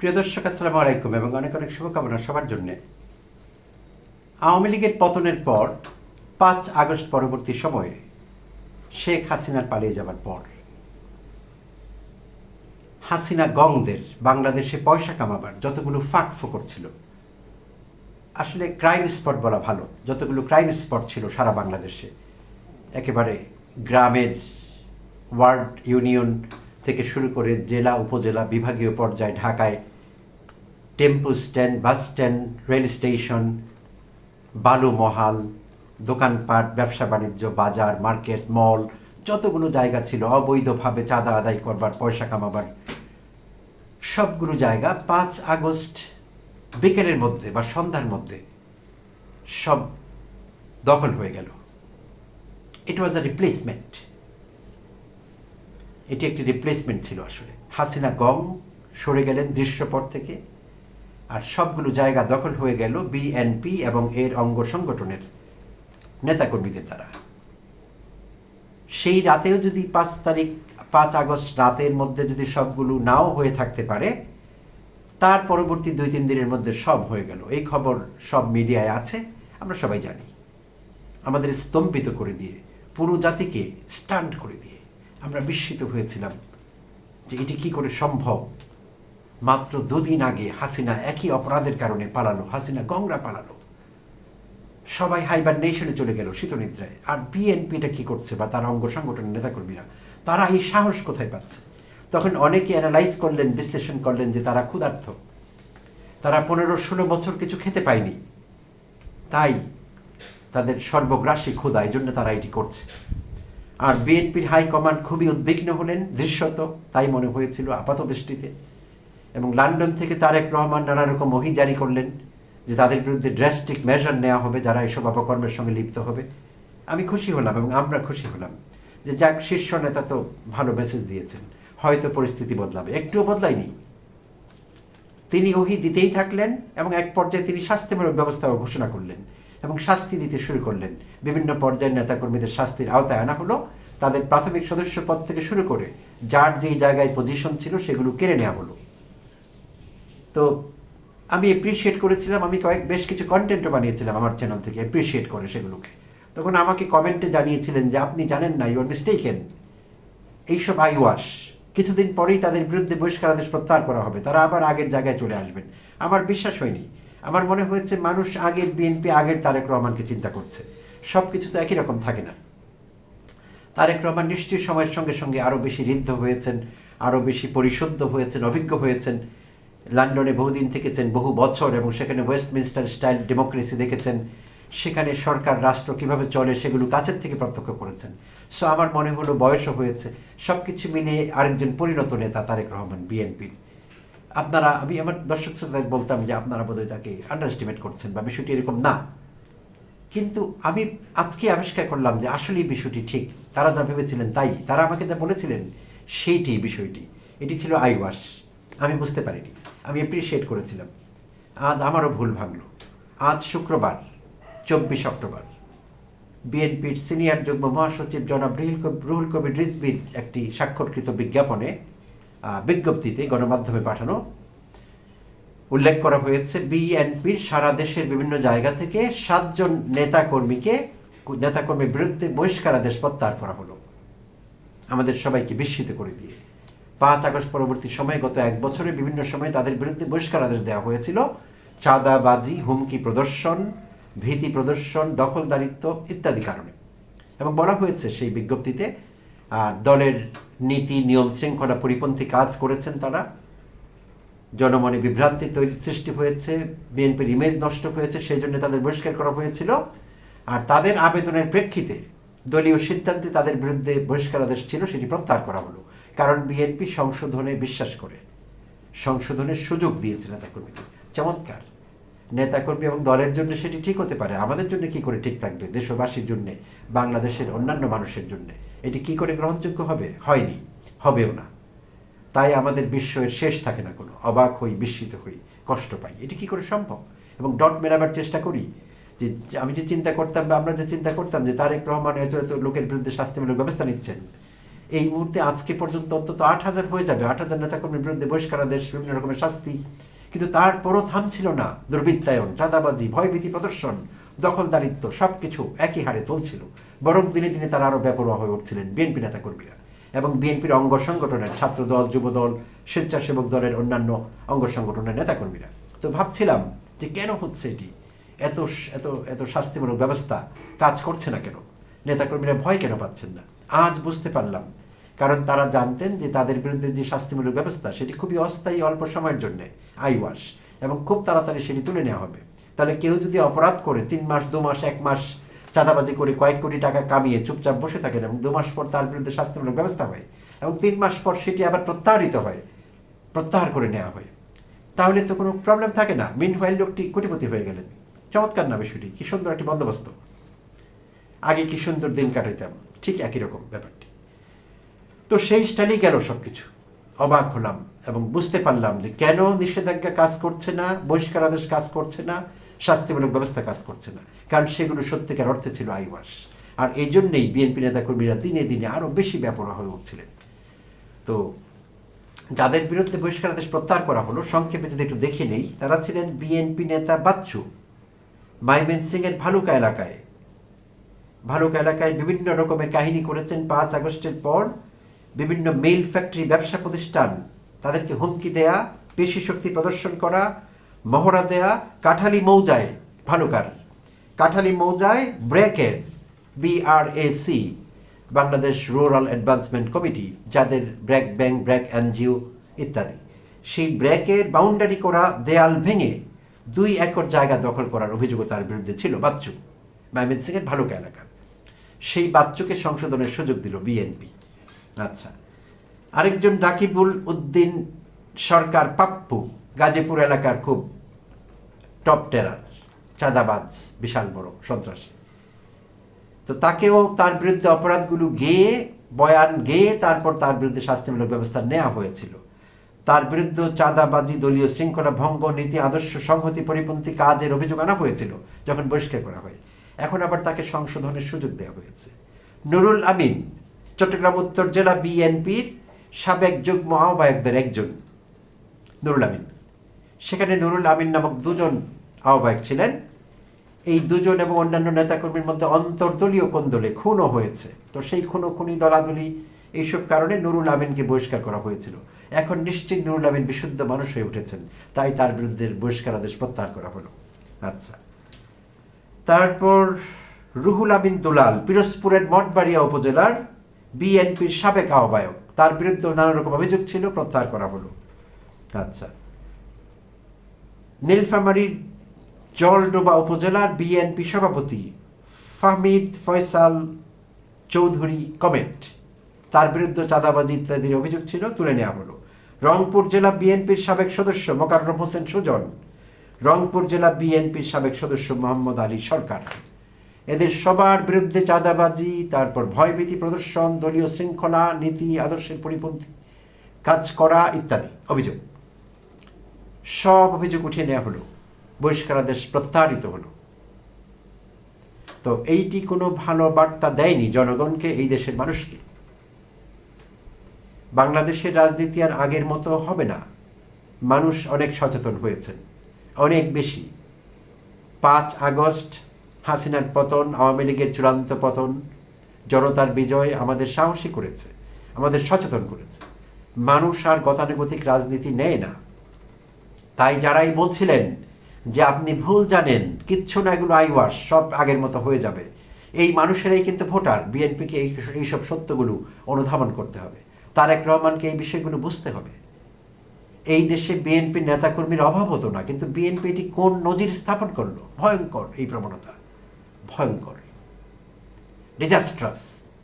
প্রিয় দর্শক, আসসালামু আলাইকুম এবং অনেক অনেক শুভকামনা সবার জন্যে। আওয়ামী লীগের পতনের পর পাঁচ আগস্ট পরবর্তী সময়ে শেখ হাসিনার পালিয়ে যাবার পর হাসিনা গংদের বাংলাদেশে পয়সা কামাবার যতগুলো ফাঁক ফোকর ছিল, আসলে ক্রাইম স্পট বলা ভালো, যতগুলো ক্রাইম স্পট ছিল সারা বাংলাদেশে, একেবারে গ্রামের ওয়ার্ড ইউনিয়ন থেকে শুরু করে জেলা, উপজেলা, বিভাগীয় পর্যায়ে, ঢাকায় tempo stand bus stand rail station বালু মহাল দোকানপাট, ব্যবসা বাণিজ্য, বাজার, মার্কেট, মল, যতগুলো জায়গা ছিল, অবৈধভাবে চাঁদা আদায় করবার, পয়সা কামাবার, সবগুলো জায়গা পাঁচ আগস্ট বিকেলের মধ্যে বা সন্ধ্যার মধ্যে সব দখল হয়ে গেল। ইট ওয়াজ আ রিপ্লেসমেন্ট এটি একটি রিপ্লেসমেন্ট ছিল আসলে। হাসিনা গম সরে গেলেন দৃশ্যপট থেকে। আর সবগুলো জায়গা দখল হয়ে গেল বিএনপি এবং এর অঙ্গ সংগঠনের নেতাকর্মীদের দ্বারা। সেই রাতেও যদি পাঁচ তারিখ, পাঁচ আগস্ট রাতের মধ্যে যদি সবগুলো নাও হয়ে থাকতে পারে, তার পরবর্তী দুই তিন দিনের মধ্যে সব হয়ে গেল। এই খবর সব মিডিয়ায় আছে, আমরা সবাই জানি। আমাদের স্তম্ভিত করে দিয়ে, পুরো জাতিকে স্টান্ট করে দিয়ে আমরা বিস্মিত হয়েছিলাম যে এটি কি করে সম্ভব। মাত্র দুদিন আগে হাসিনা একই অপরাধের কারণে পালালো, হাসিনা গংরা পালালো। সবাই হাইবার নেশনে চলে গেল শীতনিদ্রায়। আর বিএনপিটা কি করছে বা তার অঙ্গ সংগঠনের নেতাকর্মীরা? তারা এই সাহস কোথায় পাচ্ছে? তখন অনেকে অ্যানালাইজ করলেন, বিশ্লেষণ করলেন যে তারা ক্ষুধার্থ তারা পনেরো ষোলো বছর কিছু খেতে পায়নি। তাই তাদের সর্বগ্রাসী ক্ষুধা, এই জন্য তারা এটি করছে। আর বিএনপির হাইকমান্ড খুবই উদ্বিগ্ন হলেন, দৃশ্যত তাই মনে হয়েছিল আপাত দৃষ্টিতে এবং লন্ডন থেকে তারেক রহমান নানা রকম মহি জারি করলেন যে তাদের বিরুদ্ধে ড্রাস্টিক মেজার নেওয়া হবে, যারা এসব অপকর্মের সঙ্গে লিপ্ত হবে। আমি খুশি হলাম এবং আমরা খুশি হলাম যে যাক, শীর্ষ নেতা তো ভালো মেসেজ দিয়েছেন। হয়তো পরিস্থিতি বদলাবে। একটুও বদলায়নি। তিনি ওহি দিতেই থাকলেন এবং এক পর্যায়ে তিনি শাস্তিমূলক ব্যবস্থাও ঘোষণা করলেন এবং শাস্তি দিতে শুরু করলেন। বিভিন্ন পর্যায়ের নেতাকর্মীদের শাস্তির আওতায় আনা হলো। তাদের প্রাথমিক সদস্য পদ থেকে শুরু করে যার যেই জায়গায় পজিশন ছিল সেগুলো কেড়ে নেওয়া হলো। তো আমি এপ্রিসিয়েট করেছিলাম, আমি কয়েক, বেশ কিছু কন্টেন্টও বানিয়েছিলাম আমার চ্যানেল থেকে এপ্রিসিয়েট করে সেগুলোকে। তখন আমাকে কমেন্টে জানিয়েছিলেন যে, আপনি জানেন না ইউ আর মিস্টেকেন এইসব আই ওয়াশ কিছুদিন পরেই তাদের বিরুদ্ধে বহিষ্কারাদেশ প্রত্যাহার করা হবে, তারা আবার আগের জায়গায় চলে আসবেন। আমার বিশ্বাস হয়নি। আমার মনে হয়েছে মানুষ আগের বিএনপি আগের তারেক রহমানকে চিন্তা করছে। সব কিছু তো একই রকম থাকে না। তারেক রহমান নিশ্চয়ই সময়ের সঙ্গে সঙ্গে আরও বেশি ঋদ্ধ হয়েছেন আরও বেশি পরিশুদ্ধ হয়েছেন, অভিজ্ঞ হয়েছেন। লন্ডনে বহুদিন থেকেছেন, বহু বছর, এবং সেখানে ওয়েস্টমিনস্টার স্টাইল ডেমোক্রেসি দেখেছেন। সেখানে সরকার, রাষ্ট্র কীভাবে চলে সেগুলো কাছের থেকে প্রত্যক্ষ করেছেন। সো আমার মনে হলো বয়সও হয়েছে। সব কিছু মিলিয়ে আরেকজন পরিণত নেতা তারেক রহমান বিএনপির আপনারা, আমি আমার দর্শক শ্রোতাদের বলতাম যে আপনারা বোধহয় তাকে আন্ডার এস্টিমেট করছেন বা বিষয়টি এরকম না। কিন্তু আমি আজকে আবিষ্কার করলাম যে আসলেই বিষয়টি ঠিক। তারা যা ভেবেছিলেন তাই। তারা আমাকে যা বলেছিলেন, সেইটি বিষয়টি। এটি ছিল আইওয়াস আমি বুঝতে পারিনি। আমি অ্যাপ্রিসিয়েট করেছিলাম। আজ আমারও ভুল ভাঙল। আজ শুক্রবার, চব্বিশ অক্টোবর। বিএনপির সিনিয়র যুগ্ম মহাসচিব জনাব রুহুল রুহুল কবির রিজবির একটি স্বাক্ষরকৃত বিজ্ঞাপনে বিজ্ঞপ্তিতে গণমাধ্যমে পাঠানো উল্লেখ করা হয়েছে বিএনপির সারা দেশের বিভিন্ন জায়গা থেকে সাতজন নেতাকর্মীকে, নেতাকর্মীর বিরুদ্ধে বহিষ্কারাদেশ প্রত্যাহার করা হলো। আমাদের সবাইকে বিস্মিত করে দিয়ে। পাঁচ আগস্ট পরবর্তী সময়ে গত এক বছরে বিভিন্ন সময়ে তাদের বিরুদ্ধে বহিষ্কার আদেশ দেওয়া হয়েছিল। চাঁদাবাজি, হুমকি প্রদর্শন, ভীতি প্রদর্শন, দখলদারিত্ব ইত্যাদি কারণে। এবং বলা হয়েছে সেই বিজ্ঞপ্তিতে দলের নীতি, নিয়ম, শৃঙ্খলা পরিপন্থী কাজ করেছেন তারা। জনমনে বিভ্রান্তি তৈরি, সৃষ্টি হয়েছে, বিএনপির ইমেজ নষ্ট হয়েছে, সেই জন্য তাদের বহিষ্কার করা হয়েছিল। আর তাদের আবেদনের প্রেক্ষিতে দলীয় সিদ্ধান্তে তাদের বিরুদ্ধে বহিষ্কারাদেশ ছিল, সেটি প্রত্যাহার করা হলো। কারণ বিএনপি সংশোধনে বিশ্বাস করে। সংশোধনের সুযোগ দিয়েছে নেতাকর্মীদের। চমৎকার। নেতাকর্মী এবং দলের জন্য সেটি ঠিক হতে পারে। আমাদের জন্য কি করে ঠিক থাকবে? দেশবাসীর জন্য, বাংলাদেশের অন্যান্য মানুষের জন্য। এটি কি করে গ্রহণযোগ্য হবে? হয়নি। হবেও না। তাই আমাদের বিস্ময়ের শেষ থাকে না কোনো। অবাক হই, বিস্মিত হই, কষ্ট পাই। এটি কি করে সম্ভব? এবং ডট মেলাবার চেষ্টা করি যে, আমি যে চিন্তা করতাম বা আমরা যে চিন্তা করতাম যে তারেক রহমান এত এত লোকের বিরুদ্ধে শাস্তিমূলক ব্যবস্থা নিচ্ছেন এই মুহূর্তে আজকে পর্যন্ত অন্তত আট হাজার হয়ে যাবে। আট হাজার নেতাকর্মীর বিরুদ্ধে বহিষ্কারাদেশ, বিভিন্ন রকমের শাস্তি। কিন্তু তারপরও থামছিল না দুর্বৃত্তায়ন, চাঁদাবাজি, ভয়ভীতি প্রদর্শন, দখলদারিত্ব সব কিছু একই হারে চলছিল। বরং দিনে দিনে তারা আরও বেপরোয়া হয়ে উঠছিলেন বিএনপি নেতাকর্মীরা। এবং বিএনপির অঙ্গ সংগঠনের ছাত্রদল, যুবদল, স্বেচ্ছাসেবক দলের অন্যান্য অঙ্গ সংগঠনের নেতাকর্মীরা। তো ভাবছিলাম যে কেন হচ্ছে এটি? এত এত এত শাস্তিমূলক ব্যবস্থা কাজ করছে না কেন? নেতাকর্মীরা ভয় কেন পাচ্ছেন না? আজ বুঝতে পারলাম। কারণ তারা জানতেন যে তাদের বিরুদ্ধে যে শাস্তিমূলক ব্যবস্থা, সেটি খুবই অস্থায়ী অল্প সময়ের জন্য, আইওয়াস, এবং খুব তাড়াতাড়ি সেটি তুলে নেওয়া হবে। তাহলে কেউ যদি অপরাধ করে তিন মাস, দু মাস, এক মাস চাঁদাবাজি করে কয়েক কোটি টাকা কামিয়ে চুপচাপ বসে থাকেন এবং দু মাস পর তার বিরুদ্ধে শাস্তিমূলক ব্যবস্থা হয় এবং তিন মাস পর সেটি আবার প্রত্যাহারিত হয়, প্রত্যাহার করে নেওয়া হয়, তাহলে তো কোনো প্রবলেম থাকে না। মিন হোয়াইল লোকটি কোটিপতি হয়ে গেলেন। চমৎকার না বিষয়টি কি সুন্দর একটি বন্দোবস্ত। আগে কি সুন্দর দিন কাটাইতাম। ঠিক একই রকম ব্যাপারটি। তো সেই স্টাইলেই গেল সব কিছু অবাক হলাম এবং বুঝতে পারলাম যে কেন নিষেধাজ্ঞা কাজ করছে না, বহিষ্কার আদেশ কাজ করছে না, শাস্তিমূলক ব্যবস্থা কাজ করছে না। কারণ সেগুলো সত্যিকার অর্থে ছিল আইওয়াস। আর এই জন্যেই বিএনপি নেতাকর্মীরা দিনে দিনে আরও বেশি ব্যাপরা হয়ে উঠছিলেন। তো যাদের বিরুদ্ধে বহিষ্কার আদেশ প্রত্যাহার করা হলো, সংক্ষেপে যদি একটু দেখে নেই, তারা ছিলেন বিএনপি নেতা বাচ্চু। মাইমেন সিং এর ভালুকা এলাকায় ভালুকা এলাকায় বিভিন্ন রকমের কাহিনী করেছেন পাঁচ আগস্টের পর। বিভিন্ন মেইল ফ্যাক্টরি ব্যবসা প্রতিষ্ঠান তাদেরকে হুমকি দেয়া, পেশি শক্তি প্রদর্শন করা, মহড়া দেয়া, কাঠালি মৌজায় ভালুকার। কাঠালি মৌজায় ব্র্যাকের BRAC Bangladesh rural advancement committee, যাদের ব্র্যাক ব্যাংক ব্র্যাক এনজিও ইত্যাদি। সেই ব্র্যাকের বাউন্ডারি করা, দেয়াল ভেঙে দুই একর জায়গা দখল করার অভিযোগ তার বিরুদ্ধে ছিল বাচ্চু। ময়মন সিংয়ের ভালুকা এলাকার সেই বাচ্চুকে সংশোধনের সুযোগ দিল বিএনপি। আচ্ছা আরেকজন রাকিবুল উদ্দিন সরকার পাপ্পু, গাজীপুর এলাকার খুব টপ টেরার চাঁদাবাজ, বিশাল বড়, সন্ত্রাসী। তো তাকেও তার বিরুদ্ধে অপরাধগুলো গেয়ে, বয়ান গেয়ে তারপর তার বিরুদ্ধে শাস্তিমূলক ব্যবস্থা নেওয়া হয়েছিল। তার বিরুদ্ধে চাঁদাবাজি, দলীয় শৃঙ্খলা ভঙ্গ নীতি, আদর্শ সংহতি, পরিপন্থী কাজের অভিযোগ আনা হয়েছিল, যখন বহিষ্কার করা হয়। এখন আবার তাকে সংশোধনের সুযোগ দেওয়া হয়েছে। নুরুল আমিন, চট্টগ্রাম উত্তর জেলা বিএনপির সাবেক যুগ্ম আহ্বায়কদের একজন। নুরুল আমিন, সেখানে নুরুল আমিন নামক দুজন আহ্বায়ক ছিলেন। এই দুজন এবং অন্যান্য নেতাকর্মীর মধ্যে অন্তর্দলীয় কোন্দলে খুনও হয়েছে। তো সেই খুনো খুনি দলাদলি এইসব কারণে নুরুল আমিনকে বহিষ্কার করা হয়েছিল। এখন নিশ্চিত নুরুল আমিন বিশুদ্ধ মানুষ হয়ে উঠেছেন। তাই তার বিরুদ্ধে বহিষ্কার আদেশ প্রত্যাহার করা হলো। আচ্ছা। তারপর রুহুল আমিন দুলাল, পিরোজপুরের মঠবাড়িয়া উপজেলার বিএনপির সাবেক আহ্বায়ক। তার বিরুদ্ধে নানা রকম অভিযোগ ছিল, প্রত্যাহার করা হলো। আচ্ছা। নীলফামারীর জলডোবা উপজেলার বিএনপি সভাপতি ফাহমিদ ফয়সাল চৌধুরী কমেন্ট। তার বিরুদ্ধে চাঁদাবাজি ইত্যাদির অভিযোগ ছিল, তুলে নেওয়া হলো। রংপুর জেলা বিএনপির সাবেক সদস্য মোকাররম হোসেন সুজন রংপুর জেলা বিএনপির সাবেক সদস্য মোহাম্মদ আলী সরকার। এদের সবার বিরুদ্ধে চাঁদাবাজি, তারপর ভয়ভীতি প্রদর্শন, দলীয় শৃঙ্খলা, নীতি, আদর্শের পরিপন্থী কাজ করা ইত্যাদি অভিযোগ। সব অভিযোগ উঠিয়ে নেওয়া হলো বহিষ্কারাদেশ প্রত্যাহারিত হলো। তো এইটি কোনো ভালো বার্তা দেয়নি জনগণকে, এই দেশের মানুষকে। বাংলাদেশের রাজনীতি আর আগের মতো হবে না। মানুষ অনেক সচেতন হয়েছেন। অনেক বেশি। পাঁচ আগস্ট হাসিনার পতন, আওয়ামী লীগের চূড়ান্ত পতন, জনতার বিজয় আমাদের সাহসী করেছে, আমাদের সচেতন করেছে। মানুষ আর গতানুগতিক রাজনীতি নেয় না। তাই যারাই বলছিলেন যে আপনি ভুল জানেন, কিচ্ছু না, এগুলো আইওয়াস, সব আগের মতো হয়ে যাবে। এই মানুষেরাই কিন্তু ভোটার, বিএনপিকে এই এইসব সত্যগুলো অনুধাবন করতে হবে। তারেক রহমানকে এই বিষয়গুলো বুঝতে হবে। এই দেশে বিএনপি নেতাকর্মীর অভাব হতো না, কিন্তু বিএনপি এটি কোন নজির স্থাপন করল? ভয়ঙ্কর এই প্রবণতা, ভয়ঙ্কর। ডিজাস্ট্রাস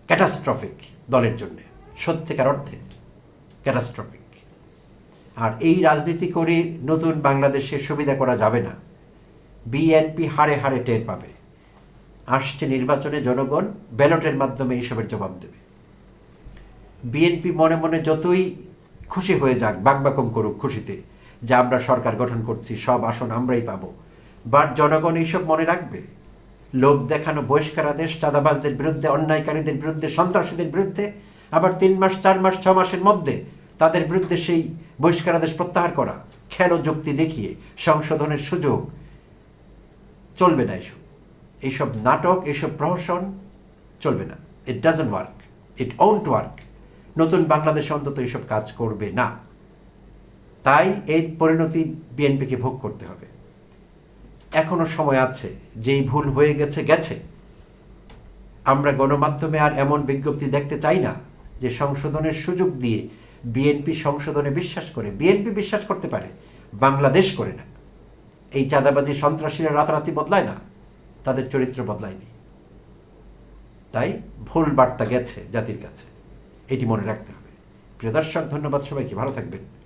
ক্যাটাস্ট্রফিক দলের জন্য, সত্যিকার অর্থে ক্যাটাস্ট্রফিক আর এই রাজনীতি করে নতুন বাংলাদেশের সুবিধা করা যাবে না। বিএনপি হারে হারে টের পাবে। আসছে নির্বাচনে জনগণ ব্যালটের মাধ্যমে এইসবের জবাব দেবে। বিএনপি মনে মনে যতই খুশি হয়ে যাক, বাকবাকম করুক খুশিতে। যে আমরা সরকার গঠন করছি, সব আসন আমরাই পাবো। বাট জনগণ এইসব মনে রাখবে? লোভ দেখানো বহিষ্কার আদেশ, চাঁদাবাজদের বিরুদ্ধে, অন্যায়কারীদের বিরুদ্ধে, সন্ত্রাসীদের বিরুদ্ধে, আবার তিন মাস, চার মাস, ছ মাসের মধ্যে তাদের বিরুদ্ধে সেই বহিষ্কারাদেশ প্রত্যাহার করা। খেল যুক্তি দেখিয়ে সংশোধনের সুযোগ চলবে না এসব। এইসব নাটক, এইসব প্রহসন চলবে না। It doesn't work it won't work নতুন বাংলাদেশ অন্তত এইসব কাজ করবে না। তাই এই পরিণতি বিএনপিকে ভোগ করতে হবে। এখনও সময় আছে, যেই ভুল হয়ে গেছে গেছে। আমরা গণমাধ্যমে আর এমন বিজ্ঞপ্তি দেখতে চাই না যে সংশোধনের সুযোগ দিয়ে বিএনপি সংশোধনে বিশ্বাস করে, বিএনপি বিশ্বাস করতে পারে, বাংলাদেশ করে না। এই চাঁদাবাজি সন্ত্রাসীরা রাতারাতি বদলায় না, তাদের চরিত্র বদলায়নি। তাই ভুল বার্তা গেছে জাতির কাছে। এটি মনে রাখতে হবে। প্রিয় দর্শক ধন্যবাদ সবাইকে। ভালো থাকবেন।